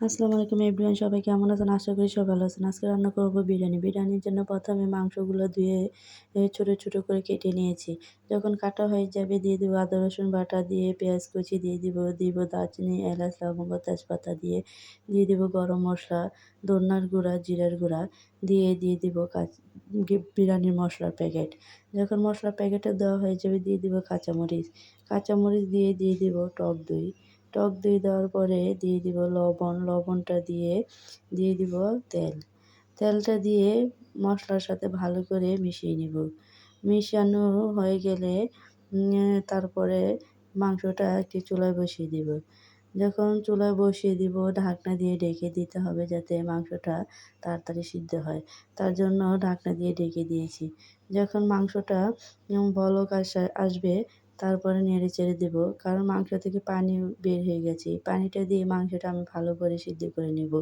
আসসালামু আলাইকুম এভরিওয়ান, সবাই কেমন আছেন? আশা করি সবাই ভালো আছেন। আজকে রান্না করব বিরিয়ানি। বিরিয়ানির জন্য প্রথমে মাংসগুলো ধুয়ে ছোটো ছোটো করে কেটে নিয়েছি। যখন কাটা হয়ে যাবে দিয়ে দেবো আদা, রসুন বাটা দিয়ে, পেঁয়াজ কুচি দিয়ে দিব দিব দারচিনি, এলাচ, লবঙ্গ, তেজপাতা দিয়ে দিয়ে দিব গরম মশলা দোনার গুঁড়া, জিরার গুঁড়া দিয়ে দিয়ে দিব কাঁচ বিরিয়ানির মশলার প্যাকেট। যখন মশলার প্যাকেটে দেওয়া হয়ে যাবে দিয়ে দিব কাঁচামরিচ। কাঁচামরিচ দিয়ে দিয়ে দিব টক দই। টক দই দেওয়ার পরে দিয়ে দিব লবণ, লবণটা দিয়ে দিয়ে দিব তেল। তেলটা দিয়ে মশলার সাথে ভালো করে মিশিয়ে নিব। মিশানো হয়ে গেলে তারপরে মাংসটা একটি চুলায় বসিয়ে দিব। যখন চুলায় বসিয়ে দিব, ঢাকনা দিয়ে ঢেকে দিতে হবে যাতে মাংসটা তাড়াতাড়ি সিদ্ধ হয়। তার জন্য ঢাকনা দিয়ে ঢেকে দিয়েছি। যখন মাংসটা বলক আসা, আসবে তারপরে নেড়ে চেড়ে দেবো। কারণ মাংস থেকে পানি বের হয়ে গেছে। পানিটা দিয়ে মাংসটা আমি ভালো করে সিদ্ধ করে নেব।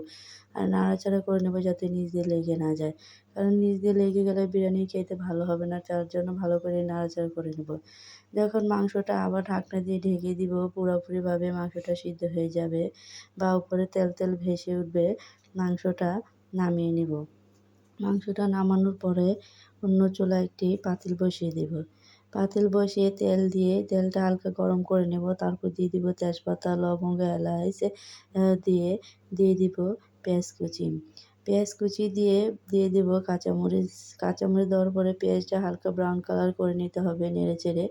আর নাড়াচাড়া করে নেব যাতে নিচ দিয়ে লেগে না যায়। কারণ নিচ দিয়ে লেগে গেলে বিরিয়ানি খেতে ভালো হবে না, তার জন্য ভালো করে নাড়াচাড়া করে নেব। যখন মাংসটা আবার ঢাকনা দিয়ে ঢেকে দিব। পুরোপুরিভাবে মাংসটা সিদ্ধ হয়ে যাবে বা উপরে তেল তেল ভেসে উঠবে। মাংসটা নামিয়ে নেব। মাংসটা নামানোর পরে অন্য চুলা একটি পাতিল বসিয়ে দেব। পাতিল বসিয়ে তেল দিয়ে তেলটা হালকা গরম করে নেব। তারপর দিয়ে দিব তেজপাতা, লবঙ্গ এলাচ দিয়ে দিয়ে দিব পেঁয়াজ কুচি পেঁয়াজ কুচি দিয়ে দিয়ে দিব কাঁচামরিচ। কাঁচামরিচ দেওয়ার পরে পেঁয়াজটা হালকা ব্রাউন কালার করে নিতে হবে নেড়ে চেড়ে।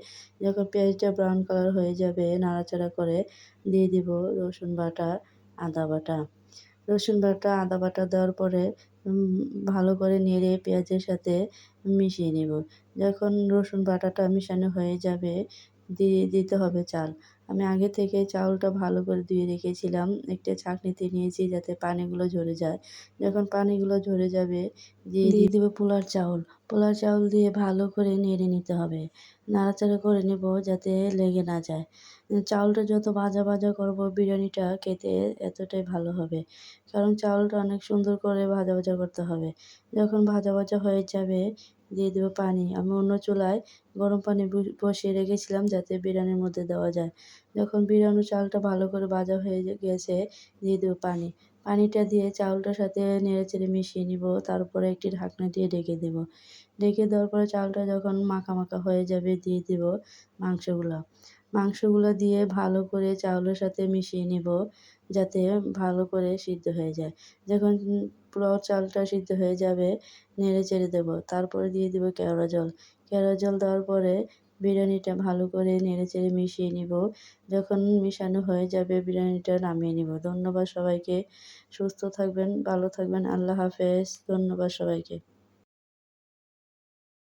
যখন পেঁয়াজটা ব্রাউন কালার হয়ে যাবে, নাড়াচাড়া করে দিয়ে দিব রসুন বাটা, আদা বাটা। রসুন বাটা, আদা বাটা দেওয়ার পরে ভালো করে নেড়ে পেঁয়াজের সাথে মিশিয়ে নেব। যখন রসুন বাটাটা মেশানো হয়ে যাবে, দিয়ে দিতে হবে চাল। আমি আগে থেকে চাউলটা ভালো করে ধুয়ে রেখেছিলাম। একটা ছাঁকনিতে নিয়েছি যাতে পানিগুলো ঝরে যায়। যখন পানিগুলো ঝরে যাবে দিয়ে দিয়ে দেবো পোলার চাউল। পোলার চাউল দিয়ে ভালো করে নেড়ে নিতে হবে। নাড়াচাড়া করে নেব যাতে লেগে না যায়। চাউলটা যত ভাজা ভাজা করব বিরিয়ানিটা খেতে এতটাই ভালো হবে। কারণ চাউলটা অনেক সুন্দর করে ভাজা ভাজা করতে হবে। যখন ভাজা ভাজা হয়ে যাবে দিয়ে দেবো পানি। আমি অন্য চুলায় গরম পানি বসিয়ে রেখেছিলাম যাতে বিরিয়ানির মধ্যে দেওয়া যায়। যখন বিরিয়ানি চালটা ভালো করে ভাজা হয়ে গেছে, দিয়ে দেবো পানি। পানিটা দিয়ে চাউলটার সাথে নেড়ে চেড়ে মিশিয়ে নিব। তারপরে একটি ঢাকনা দিয়ে ঢেকে দেব। ঢেকে দেওয়ার পরে চালটা যখন মাখা মাখা হয়ে যাবে, দিয়ে দেব মাংসগুলো। মাংসগুলো দিয়ে ভালো করে চাউলের সাথে মিশিয়ে নিব, যাতে ভালো করে সিদ্ধ হয়ে যায়। যখন পুরো চালটা সিদ্ধ হয়ে যাবে, নেড়ে চেড়ে দেবো। তারপরে দিয়ে দেবো কেওড়া জল। কেওড়া জল দেওয়ার পরে বিরিয়ানিটা ভালো করে নেড়ে চেড়ে মিশিয়ে নিব। যখন মিশানো হয়ে যাবে, বিরিয়ানিটা নামিয়ে নিব। ধন্যবাদ সবাইকে। সুস্থ থাকবেন, ভালো থাকবেন। আল্লাহ হাফেজ। ধন্যবাদ সবাইকে।